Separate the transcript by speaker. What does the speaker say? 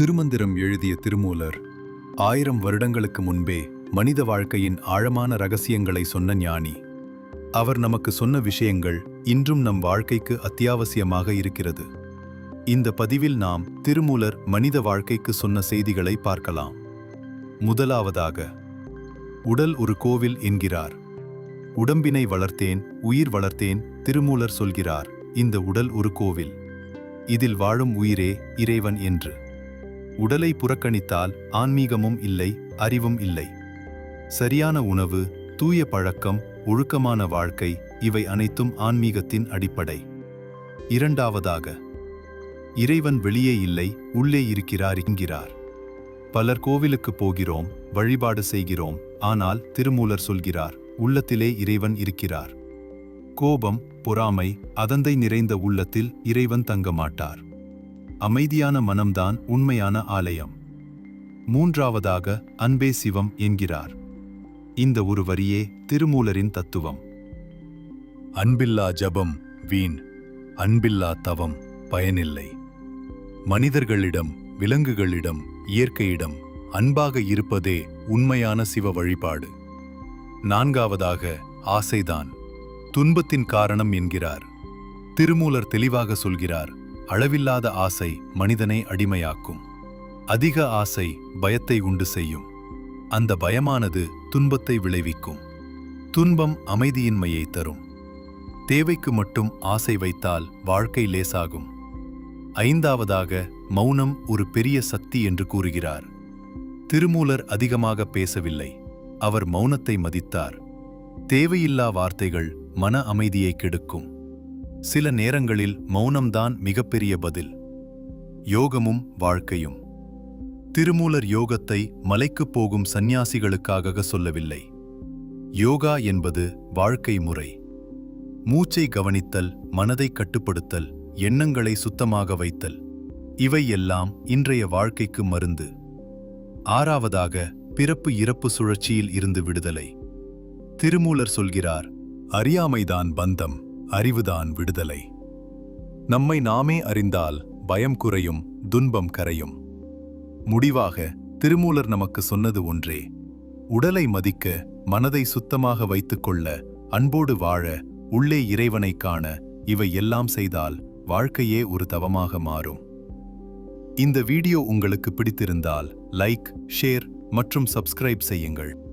Speaker 1: திருமந்திரம் எழுதிய திருமூலர் ஆயிரம் வருடங்களுக்கு முன்பே மனித வாழ்க்கையின் ஆழமான ரகசியங்களை சொன்ன ஞானி. அவர் நமக்கு சொன்ன விஷயங்கள் இன்றும் நம் வாழ்க்கைக்கு அத்தியாவசியமாக இருக்கிறது. இந்த பதிவில் நாம் திருமூலர் மனித வாழ்க்கைக்கு சொன்ன செய்திகளை பார்க்கலாம். முதலாவதாக உடல் ஒரு கோவில் என்கிறார். உடம்பினை வளர்த்தேன் உயிர் வளர்த்தேன் திருமூலர் சொல்கிறார் இந்த உடல் ஒரு கோவில். இதில் வாழும் உயிரே இறைவன் என்று. உடலை புறக்கணித்தால் ஆன்மீகமும் இல்லை அறிவும் இல்லை. சரியான உணவு தூய பழக்கம் ஒழுக்கமான வாழ்க்கை இவை அனைத்தும் ஆன்மீகத்தின் அடிப்படை. இரண்டாவதாக இறைவன் வெளியே இல்லை உள்ளே இருக்கிறார் என்கிறார். பலர் கோவிலுக்கு போகிறோம் வழிபாடு செய்கிறோம் ஆனால் திருமூலர் சொல்கிறார் உள்ளத்திலே இறைவன் இருக்கிறார். கோபம் பொறாமை அதந்தை நிறைந்த உள்ளத்தில் இறைவன் தங்க மாட்டார் அமைதியான மனம்தான் உண்மையான ஆலயம். மூன்றாவதாக அன்பே சிவம் என்கிறார். இந்த ஒரு வரியே திருமூலரின் தத்துவம். அன்பில்லா ஜபம் வீண். அன்பில்லா தவம் பயனில்லை. மனிதர்களிடம் விலங்குகளிடம் இயற்கையிடம் அன்பாக இருப்பதே உண்மையான சிவ வழிபாடு. நான்காவதாக ஆசைதான். துன்பத்தின் காரணம் என்கிறார். திருமூலர் தெளிவாக சொல்கிறார் அளவில்லாத ஆசை மனிதனை அடிமையாக்கும். அதிக ஆசை பயத்தை உண்டு செய்யும். அந்த பயமானது துன்பத்தை விளைவிக்கும். துன்பம் அமைதியின்மையை தரும். தேவைக்கு மட்டும் ஆசை வைத்தால் வாழ்க்கை லேசாகும். ஐந்தாவதாக மௌனம் ஒரு பெரிய சக்தி என்று கூறுகிறார். திருமூலர் அதிகமாக பேசவில்லை. அவர் மௌனத்தை மதித்தார். தேவையில்லா வார்த்தைகள் மன அமைதியை கெடுக்கும். சில நேரங்களில் மௌனம்தான் மிகப்பெரிய பதில். யோகமும் வாழ்க்கையும். திருமூலர் யோகத்தை மலைக்குப் போகும் சந்நியாசிகளுக்காக சொல்லவில்லை. யோகா என்பது வாழ்க்கை முறை. மூச்சை கவனித்தல் மனதை கட்டுப்படுத்தல் எண்ணங்களை சுத்தமாக வைத்தல். இவை எல்லாம் இன்றைய வாழ்க்கைக்கு மருந்து. ஆறாவதாக பிறப்பு இறப்பு சுழற்சியில் இருந்து விடுதலை. திருமூலர் சொல்கிறார் அறியாமைதான் பந்தம். அறிவுதான் விடுதலை. நம்மை நாமே அறிந்தால் பயம் குறையும் துன்பம் கரையும். முடிவாக திருமூலர் நமக்கு சொன்னது ஒன்றே உடலை மதிக்க மனதை சுத்தமாக வைத்துக்கொள்ள அன்போடு வாழ உள்ளே இறைவனைக் காண இவை எல்லாம் செய்தால் வாழ்க்கையே ஒரு தவமாக மாறும். இந்த வீடியோ உங்களுக்கு பிடித்திருந்தால் லைக் ஷேர் மற்றும் சப்ஸ்கிரைப் செய்யுங்கள்.